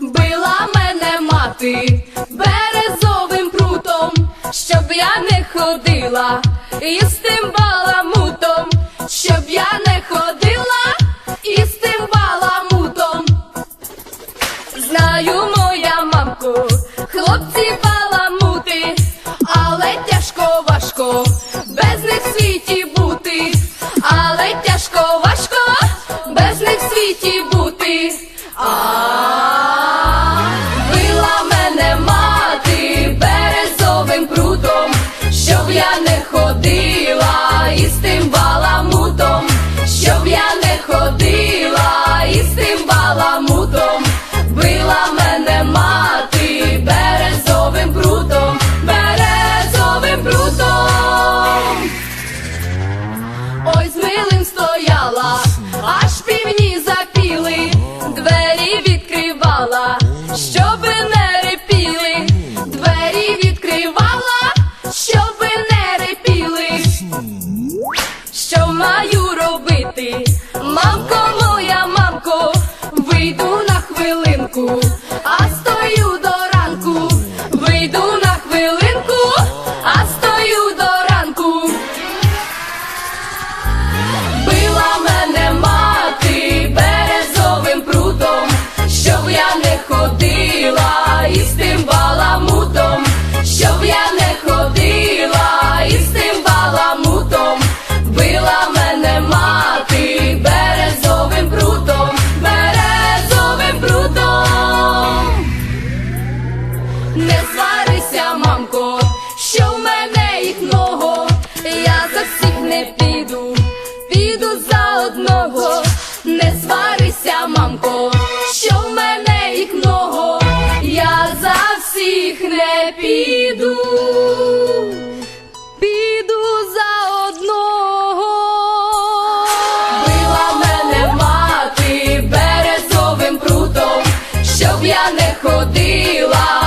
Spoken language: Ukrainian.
Била мене мати березовим прутом, щоб я не ходила із тим я не сварися, мамко, що в мене їх много, я за всіх не піду, піду за одного, не сварися, мамко, що в мене їх много, я за всіх не піду, піду за одного. Била мене мати березовим прутом, щоб я не ходила.